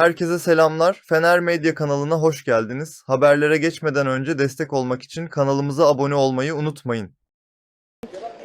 Herkese selamlar. Fener Medya kanalına hoş geldiniz. Haberlere geçmeden önce destek olmak için kanalımıza abone olmayı unutmayın.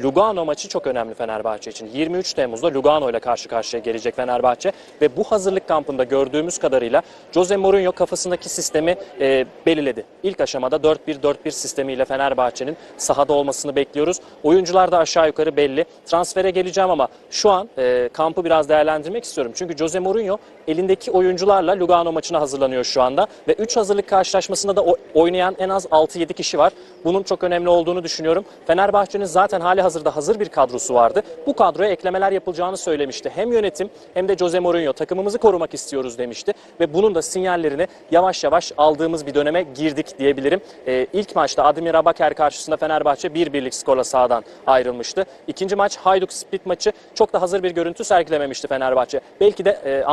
Lugano maçı çok önemli Fenerbahçe için. 23 Temmuz'da Lugano ile karşı karşıya gelecek Fenerbahçe ve bu hazırlık kampında gördüğümüz kadarıyla Jose Mourinho kafasındaki sistemi e, belirledi. İlk aşamada 4-1-4-1 sistemiyle Fenerbahçe'nin sahada olmasını bekliyoruz. Oyuncular da aşağı yukarı belli. Transfere geleceğim ama şu an e, kampı biraz değerlendirmek istiyorum. Çünkü Jose Mourinho elindeki oyuncularla Lugano maçına hazırlanıyor şu anda ve 3 hazırlık karşılaşmasında da oynayan en az 6-7 kişi var. Bunun çok önemli olduğunu düşünüyorum. Fenerbahçe'nin zaten hali hazırda hazır bir kadrosu vardı. Bu kadroya eklemeler yapılacağını söylemişti. Hem yönetim hem de Jose Mourinho takımımızı korumak istiyoruz demişti ve bunun da sinyallerini yavaş yavaş aldığımız bir döneme girdik diyebilirim. Ee, ilk maçta Admir Abaker karşısında Fenerbahçe 1-1'lik skorla sahadan ayrılmıştı. İkinci maç Hajduk Split maçı çok da hazır bir görüntü sergilememişti Fenerbahçe. Belki de e,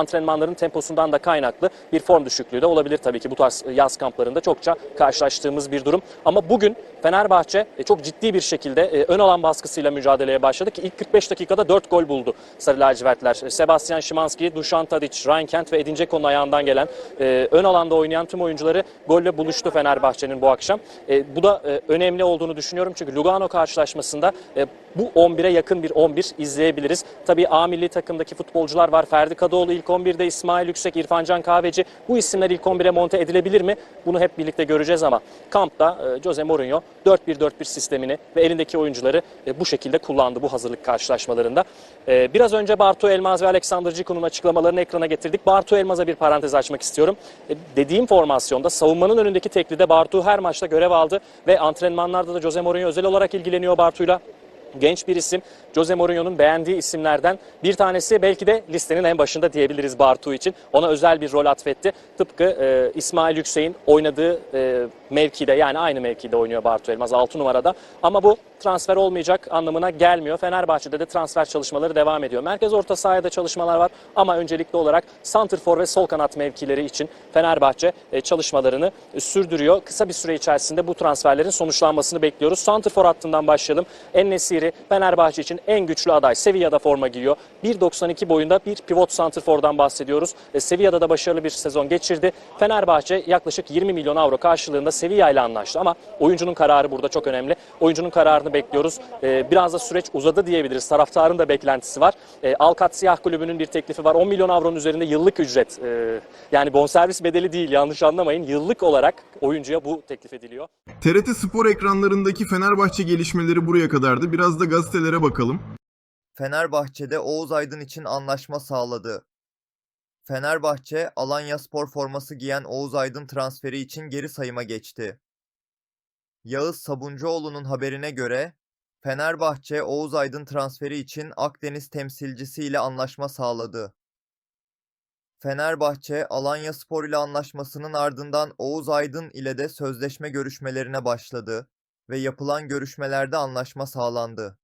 antrenmanların temposundan da kaynaklı bir form düşüklüğü de olabilir tabii ki bu tarz yaz kamplarında çokça karşılaştığımız bir durum. Ama bugün Fenerbahçe e, çok ciddi bir şekilde e, ön alan baskısıyla mücadeleye başladı ki ilk 45 dakikada 4 gol buldu Sarı lacivertler. E, Sebastian Szymanski, Dušan Tadić, Ryan Kent ve Edin Dzeko'nun ayağından gelen e, ön alanda oynayan tüm oyuncuları golle buluştu Fenerbahçe'nin bu akşam. E, bu da e, önemli olduğunu düşünüyorum çünkü Lugano karşılaşmasında e, bu 11'e yakın bir 11 izleyebiliriz. Tabii A milli takımdaki futbolcular var. Ferdi Kadıoğlu ilk 11'de, İsmail Yüksek, İrfancan Kahveci. Bu isimler ilk 11'e monte edilebilir mi? Bunu hep birlikte göreceğiz ama kampta e, Jose Mourinho 4-1-4-1 sistemini ve elindeki oyuncuları e, bu şekilde kullandı bu hazırlık karşılaşmalarında. E, Biraz önce Bartu Elmaz ve Alexander Ciku'nun açıklamalarını ekrana getirdik. Bartu Elmaz'a bir parantez açmak istiyorum. Dediğim formasyonda savunmanın önündeki teklide Bartu her maçta görev aldı ve antrenmanlarda da Jose Mourinho özel olarak ilgileniyor Bartu'yla genç bir isim. Jose Mourinho'nun beğendiği isimlerden bir tanesi belki de listenin en başında diyebiliriz Bartu için. Ona özel bir rol atfetti. Tıpkı e, İsmail Yüksek'in oynadığı e, mevkide yani aynı mevkide oynuyor Bartu Elmaz 6 numarada. Ama bu transfer olmayacak anlamına gelmiyor. Fenerbahçe'de de transfer çalışmaları devam ediyor. Merkez orta sahada çalışmalar var ama öncelikli olarak santrfor ve sol kanat mevkileri için Fenerbahçe e, çalışmalarını sürdürüyor. Kısa bir süre içerisinde bu transferlerin sonuçlanmasını bekliyoruz. Santrfor hattından başlayalım. En-Nesyri Fenerbahçe için en güçlü aday. Sevilla'da forma giyiyor. 1.92 boyunda bir pivot santrfordan bahsediyoruz. E, Sevilla'da da başarılı bir sezon geçirdi. Fenerbahçe yaklaşık 20 milyon avro karşılığında Sevilla ile anlaştı ama oyuncunun kararı burada çok önemli. Oyuncunun kararını bekliyoruz. E, biraz da süreç uzadı diyebiliriz. Taraftarın da beklentisi var. E, Alkat Siyah Kulübü'nün bir teklifi var. 10 milyon avronun üzerinde yıllık ücret. E, yani bonservis bedeli değil yanlış anlamayın. Yıllık olarak oyuncuya bu teklif ediliyor. TRT Spor ekranlarındaki Fenerbahçe gelişmeleri buraya kadardı. Biraz da gazetelere bakalım. Fenerbahçe'de Oğuz Aydın için anlaşma sağladı. Fenerbahçe, Alanya Spor forması giyen Oğuz Aydın transferi için geri sayıma geçti. Yağız Sabuncuoğlu'nun haberine göre, Fenerbahçe, Oğuz Aydın transferi için Akdeniz temsilcisiyle anlaşma sağladı. Fenerbahçe, Alanya Spor ile anlaşmasının ardından Oğuz Aydın ile de sözleşme görüşmelerine başladı ve yapılan görüşmelerde anlaşma sağlandı.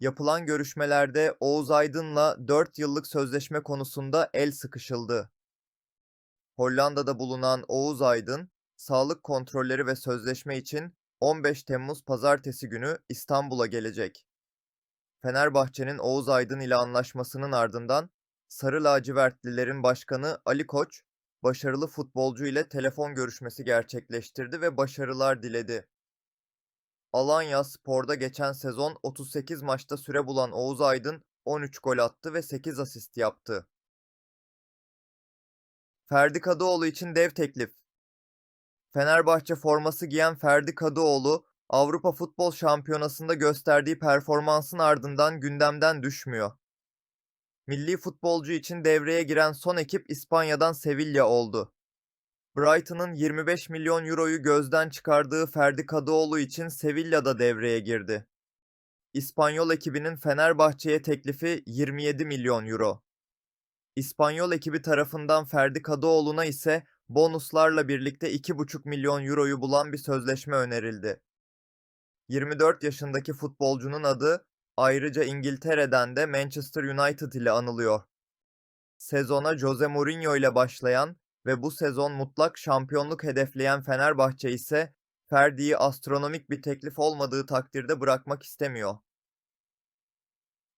Yapılan görüşmelerde Oğuz Aydın'la 4 yıllık sözleşme konusunda el sıkışıldı. Hollanda'da bulunan Oğuz Aydın, sağlık kontrolleri ve sözleşme için 15 Temmuz pazartesi günü İstanbul'a gelecek. Fenerbahçe'nin Oğuz Aydın ile anlaşmasının ardından Sarı Lacivertlilerin başkanı Ali Koç, başarılı futbolcu ile telefon görüşmesi gerçekleştirdi ve başarılar diledi. Alanya Spor'da geçen sezon 38 maçta süre bulan Oğuz Aydın 13 gol attı ve 8 asist yaptı. Ferdi Kadıoğlu için dev teklif. Fenerbahçe forması giyen Ferdi Kadıoğlu, Avrupa Futbol Şampiyonası'nda gösterdiği performansın ardından gündemden düşmüyor. Milli futbolcu için devreye giren son ekip İspanya'dan Sevilla oldu. Brighton'ın 25 milyon euroyu gözden çıkardığı Ferdi Kadıoğlu için Sevilla da devreye girdi. İspanyol ekibinin Fenerbahçe'ye teklifi 27 milyon euro. İspanyol ekibi tarafından Ferdi Kadıoğlu'na ise bonuslarla birlikte 2,5 milyon euroyu bulan bir sözleşme önerildi. 24 yaşındaki futbolcunun adı ayrıca İngiltere'den de Manchester United ile anılıyor. Sezona Jose Mourinho ile başlayan ve bu sezon mutlak şampiyonluk hedefleyen Fenerbahçe ise Ferdi'yi astronomik bir teklif olmadığı takdirde bırakmak istemiyor.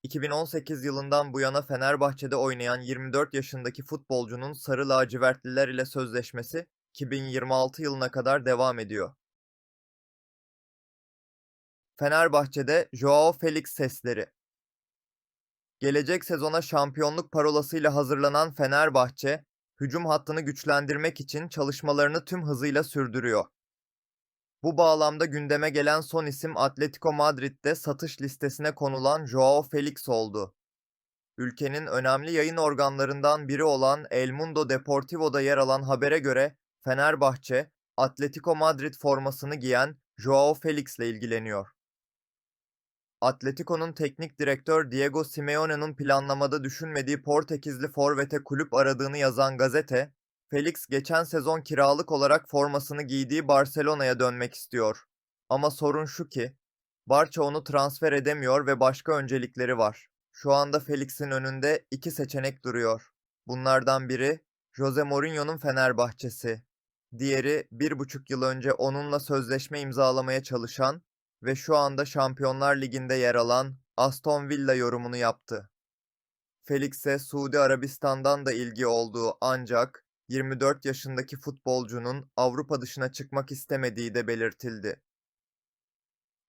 2018 yılından bu yana Fenerbahçe'de oynayan 24 yaşındaki futbolcunun Sarı Lacivertliler ile sözleşmesi 2026 yılına kadar devam ediyor. Fenerbahçe'de Joao Felix sesleri. Gelecek sezona şampiyonluk parolasıyla hazırlanan Fenerbahçe, hücum hattını güçlendirmek için çalışmalarını tüm hızıyla sürdürüyor. Bu bağlamda gündeme gelen son isim Atletico Madrid'de satış listesine konulan Joao Felix oldu. Ülkenin önemli yayın organlarından biri olan El Mundo Deportivo'da yer alan habere göre Fenerbahçe, Atletico Madrid formasını giyen Joao Felix ile ilgileniyor. Atletico'nun teknik direktör Diego Simeone'nin planlamada düşünmediği Portekizli forvete kulüp aradığını yazan gazete, Felix geçen sezon kiralık olarak formasını giydiği Barcelona'ya dönmek istiyor. Ama sorun şu ki, Barça onu transfer edemiyor ve başka öncelikleri var. Şu anda Felix'in önünde iki seçenek duruyor. Bunlardan biri Jose Mourinho'nun Fenerbahçesi. Diğeri bir buçuk yıl önce onunla sözleşme imzalamaya çalışan ve şu anda Şampiyonlar Ligi'nde yer alan Aston Villa yorumunu yaptı. Felix'e Suudi Arabistan'dan da ilgi olduğu ancak 24 yaşındaki futbolcunun Avrupa dışına çıkmak istemediği de belirtildi.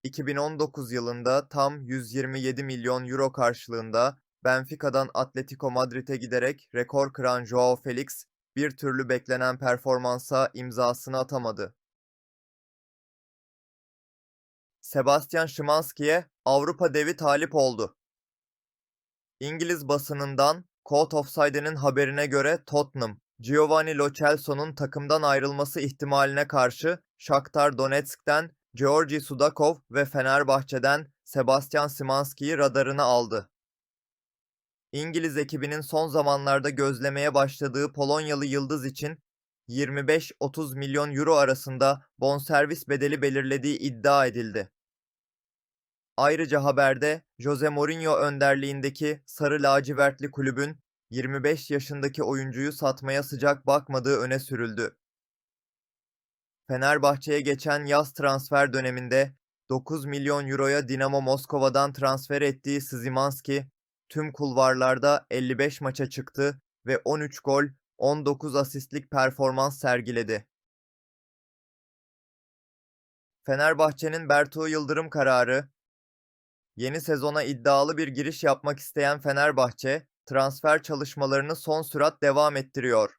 2019 yılında tam 127 milyon euro karşılığında Benfica'dan Atletico Madrid'e giderek rekor kıran Joao Felix bir türlü beklenen performansa imzasını atamadı. Sebastian Szymanski'ye Avrupa devi talip oldu. İngiliz basınından Caught Offside'nin haberine göre Tottenham, Giovanni Lo Celso'nun takımdan ayrılması ihtimaline karşı Shakhtar Donetsk'ten Georgi Sudakov ve Fenerbahçe'den Sebastian Szymanski'yi radarına aldı. İngiliz ekibinin son zamanlarda gözlemeye başladığı Polonyalı yıldız için 25-30 milyon euro arasında bonservis bedeli belirlediği iddia edildi. Ayrıca haberde Jose Mourinho önderliğindeki Sarı Lacivertli kulübün 25 yaşındaki oyuncuyu satmaya sıcak bakmadığı öne sürüldü. Fenerbahçe'ye geçen yaz transfer döneminde 9 milyon euroya Dinamo Moskova'dan transfer ettiği Szymanski tüm kulvarlarda 55 maça çıktı ve 13 gol, 19 asistlik performans sergiledi. Fenerbahçe'nin Bertu Yıldırım kararı Yeni sezona iddialı bir giriş yapmak isteyen Fenerbahçe, transfer çalışmalarını son sürat devam ettiriyor.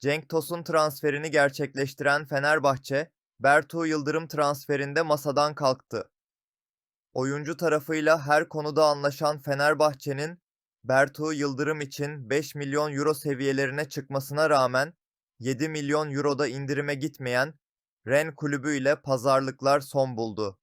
Cenk Tosun transferini gerçekleştiren Fenerbahçe, Bertu Yıldırım transferinde masadan kalktı. Oyuncu tarafıyla her konuda anlaşan Fenerbahçe'nin Bertu Yıldırım için 5 milyon euro seviyelerine çıkmasına rağmen 7 milyon euroda indirime gitmeyen Ren kulübü ile pazarlıklar son buldu.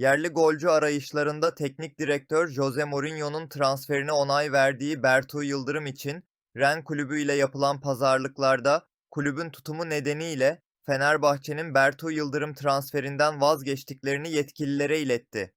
Yerli golcü arayışlarında teknik direktör Jose Mourinho'nun transferine onay verdiği Bertu Yıldırım için Ren kulübü ile yapılan pazarlıklarda kulübün tutumu nedeniyle Fenerbahçe'nin Bertu Yıldırım transferinden vazgeçtiklerini yetkililere iletti.